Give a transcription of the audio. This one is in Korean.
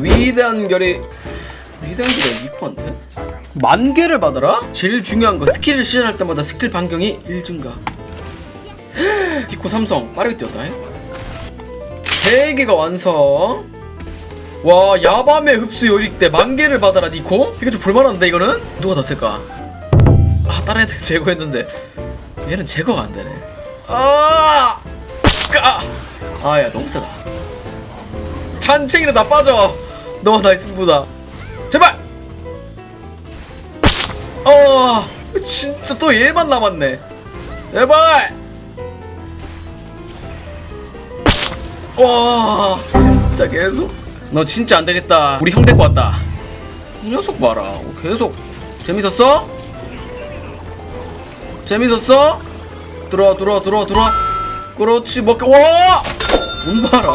위대한 결이 위대한 결이 니코한테? 만 개를 받아라? 제일 중요한 거 스킬을 시전할 때마다 스킬 반경이 1증가 디코 삼성 빠르게 뛰었다 세 개가 완성 와 야밤의 흡수 요릭대 만 개를 받아라 니코? 이거 좀 볼만한데 이거는? 누가 더 쓸까? 아 다른 애들 제거했는데 얘는 제거가 안 되네 아! 까! 아야 너무 세다 잔챙이는 다 빠져 너와 나의 승부다. 제발! 어 진짜 또 얘만 남았네. 제발! 와 진짜 계속? 너 진짜 안 되겠다. 우리 형 데리고 왔다. 이 녀석 봐라. 어, 계속. 재밌었어? 재밌었어? 들어와 들어와 들어와 들어와. 그렇지 먹게 와문 봐라